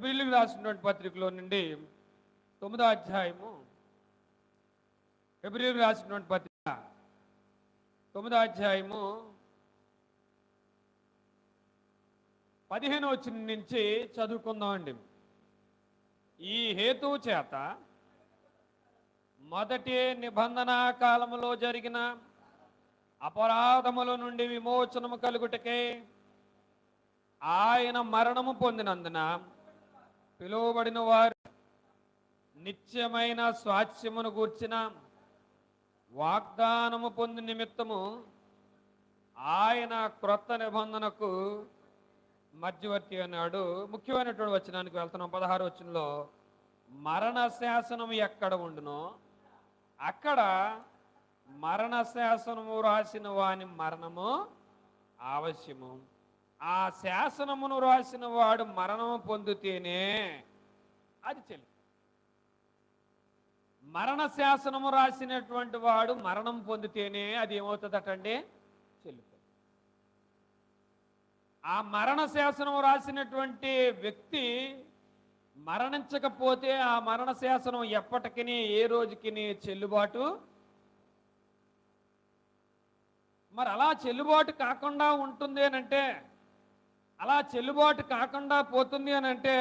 బిల్లుకు రాసినటువంటి పత్రికలో నుండి తొమ్మిదో అధ్యాయము ఏప్రిల్కి రాసినటువంటి పత్రిక తొమ్మిదో అధ్యాయము పదిహేను వచ్చిన నుంచి చదువుకుందామండి. ఈ హేతువు చేత మొదటి నిబంధన కాలములో జరిగిన అపరాధముల నుండి విమోచనము కలుగుటకే ఆయన మరణము పొందినందున పిలువబడిన వారు నిత్యమైన స్వాస్థ్యమును గూర్చిన వాగ్దానము పొంది నిమిత్తము ఆయన క్రొత్త నిబంధనకు మధ్యవర్తి అన్నాడు. ముఖ్యమైనటువంటి వచనానికి వెళ్తున్నాం. పదహారు వచనంలో మరణ శాసనం ఎక్కడ ఉండునో అక్కడ మరణ శాసనము రాసిన వాని మరణము ఆవశ్యము. ఆ శాసనమును రాసిన వాడు మరణము పొందితేనే అది చెల్లి. మరణ శాసనము రాసినటువంటి వాడు మరణం పొందితేనే అది ఏమవుతుందటండి? చెల్లిపోతుంది. ఆ మరణ శాసనం రాసినటువంటి వ్యక్తి మరణించకపోతే ఆ మరణ శాసనం ఎప్పటికీ ఏ రోజుకి చెల్లుబాటు మరి అలా చెల్లుబాటు కాకుండా ఉంటుంది అంటే అలా చెల్లుబాటు కాకుండా పోతుంది అని అంటే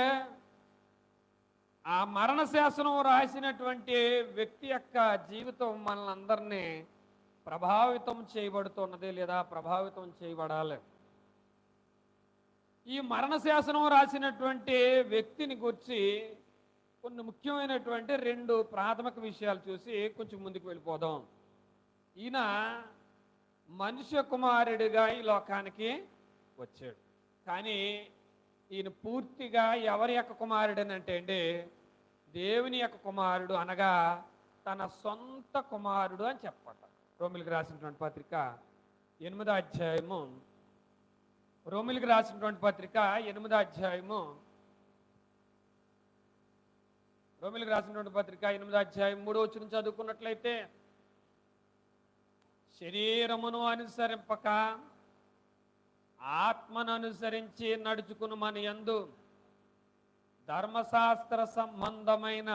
ఆ మరణ శాసనం రాసినటువంటి వ్యక్తి యొక్క జీవితం మనల్ని అందరినీ ప్రభావితం చేయబడుతున్నది లేదా ప్రభావితం చేయబడాలి. ఈ మరణ శాసనం రాసినటువంటి వ్యక్తిని గురించి కొన్ని ముఖ్యమైనటువంటి రెండు ప్రాథమిక విషయాలు చూసి కొంచెం ముందుకు వెళ్ళిపోదాం. ఈయన మనుష్య కుమారుడిగా ఈ లోకానికి వచ్చాడు. కానీ ఈయన పూర్తిగా ఎవరి యొక్క కుమారుడు అంటే అండి? దేవుని యొక్క కుమారుడు అనగా తన సొంత కుమారుడు అని చెప్పట రోమిలికి రాసినటువంటి పత్రిక ఎనిమిదో అధ్యాయము. రోమిలికి రాసినటువంటి పత్రిక ఎనిమిదో అధ్యాయము. రోమిలికి రాసినటువంటి పత్రిక ఎనిమిదో అధ్యాయం మూడో వచ్చిన చదువుకున్నట్లయితే శరీరమును అనుసరింపక ఆత్మను అనుసరించి నడుచుకుని మన యందు ధర్మశాస్త్ర సంబంధమైన